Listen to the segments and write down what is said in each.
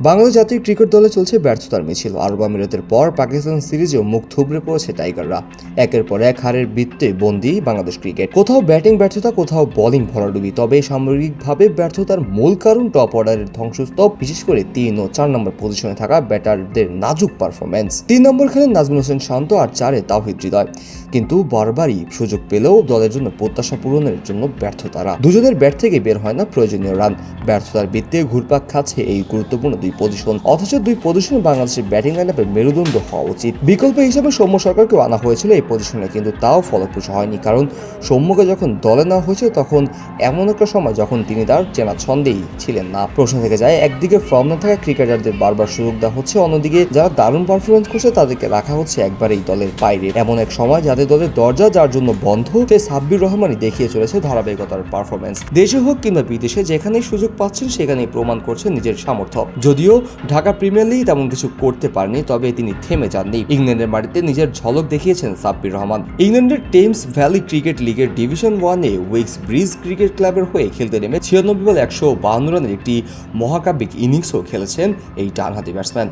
বাংলাদেশ জাতীয় ক্রিকেট দলে চলছে ব্যর্থতার মিছিল। আরব আমিরাতের পর পাকিস্তান সিরিজেও মুখ থুবড়ে পড়েছে টাইগাররা। একের পর এক হারের বৃত্তে বন্দি বাংলাদেশ ক্রিকেট। কোথাও ব্যাটিং ব্যর্থতা, কোথাও বোলিং ভরাডুবি, তবে সামগ্রিকভাবে ব্যর্থতার মূল কারণ টপ অর্ডারের ধ্বংসস্তব বিশেষ করে তিন ও চার নম্বর পজিশনে থাকা ব্যাটারদের নাজুক পারফরমেন্স তিন নম্বর খেলেন নাজমুল হোসেন শান্ত আর চারে তাওহিদ হৃদয়। কিন্তু বারবারই সুযোগ পেলেও দলের জন্য প্রত্যাশা পূরণের জন্য ব্যর্থ তারা। দুজনের ব্যাট থেকে বের হয় না প্রয়োজনীয় রান। ব্যর্থতার বৃত্তে ঘুরপাক খাচ্ছে এই গুরুত্বপূর্ণ দুই পজিশন অথচ দুই পজিশনে বাংলাদেশের ব্যাটিং লাইনআপের মেরুদণ্ড হওয়া উচিত। বিকল্প হিসাবে সৌম্য সরকারকেও আনা হয়েছিল এই পজিশনে কিন্তু তাও ফলপ্রসূ হয়নি, কারণ সৌম্যকে যখন দলে নেওয়া হয়েছে তখন এমন একটা সময় যখন তিনি তার চেনা ছন্দেই ছিলেন না। প্রশ্ন থেকে যায়, একদিকে ফর্ম না থাকা ক্রিকেটারদের বারবার সুযোগ দেওয়া হচ্ছে, অন্যদিকে যারা দারুণ পারফরমেন্স করছে, তাদেরকে রাখা হচ্ছে একবারেই দলের বাইরে। এমন এক সময় যাদের দলের দরজা যার জন্য বন্ধ সে সাব্বির রহমানই দেখিয়ে চলেছে ধারাবাহিকতার পারফরমেন্স দেশে হোক কিংবা বিদেশে যেখানেই সুযোগ পাচ্ছেন, সেখানেই প্রমাণ করছেন নিজের সামর্থ্য। যদিও ঢাকা প্রিমিয়ার লিগ তেমন কিছু করতে পারেনি, তবে তিনি থেমে যাননি। ইংল্যান্ডের মাটিতে নিজের ঝলক দেখিয়েছেন সাব্বির রহমান। ইংল্যান্ডের টেমস ভ্যালি ক্রিকেট লিগের ডিভিশন ওয়ানে উইক্স ব্রিজ ক্রিকেট ক্লাবের হয়ে খেলতে নেমে ছিয়ানব্বই বল একশো বাহান্ন রানের একটি মহাকাব্যিক ইনিংসও খেলেছেন এই ডানহাতি ব্যাটসম্যান।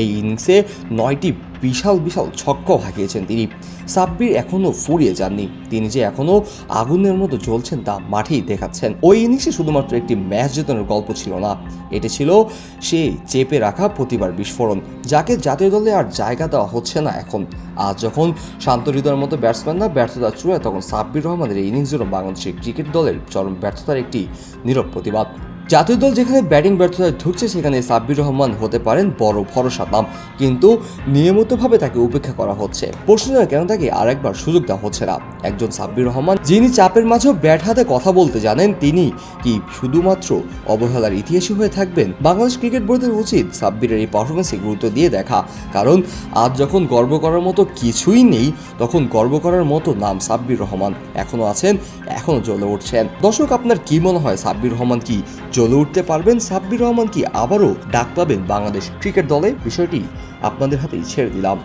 এই ইনিংসে নয়টি বিশাল বিশাল ছক্কাও হাঁকিয়েছেন তিনি। সাব্বির এখনও ফুরিয়ে যাননি। তিনি যে এখনও আগুনের মতো জ্বলছেন তা মাঠেই দেখাচ্ছেন। ওই ইনিংসে শুধুমাত্র একটি ম্যাচ জেতানোর গল্প ছিল না। এটি ছিল সে চেপে রাখা প্রতিবার বিস্ফোরণ, যাকে জাতীয় দলে আর জায়গা দেওয়া হচ্ছে না এখন। আজ যখন শান্ত হৃদয়ের মতো ব্যাটসম্যানরা ব্যর্থতা চূড়ায়, তখন সাব্বির রহমানের এই ইনিংস জন্য বাংলাদেশের ক্রিকেট দলের চরম ব্যর্থতার একটি নীরব প্রতিবাদ। জাতীয় দল যেখানে ব্যাটিং ব্যর্থতায় ঢুকছে, সেখানে সাব্বির রহমান হতে পারেন বড় ভরসা নাম। কিন্তু নিয়মিতভাবে তাকে উপেক্ষা করা হচ্ছে। প্রশ্ন কেন তাকে আরেকবার সুযোগ দেওয়া হচ্ছে না? একজন সাব্বির রহমান, যিনি চাপের মাঝেও ব্যাট হাতে কথা বলতে জানেন, তিনি কি শুধুমাত্র অবহেলার ইতিহাসী হয়ে থাকবেন? বাংলাদেশ ক্রিকেট বোর্ডের উচিত সাব্বিরের এই পারফরমেন্সে গুরুত্ব দিয়ে দেখা। কারণ আজ যখন গর্ব করার মতো কিছুই নেই, তখন গর্ব করার মতো নাম সাব্বির রহমান এখনও আছেন এখনও জ্বলে উঠছেন। দর্শক, আপনার কি মনে হয়? সাব্বির রহমান কি জ্বলে উঠতে পারবেন। সাব্বির রহমান কি আবারও ডাক পাবেন বাংলাদেশ ক্রিকেট দলে? বিষয়টি আপনাদের হাতেই ছেড়ে দিলাম।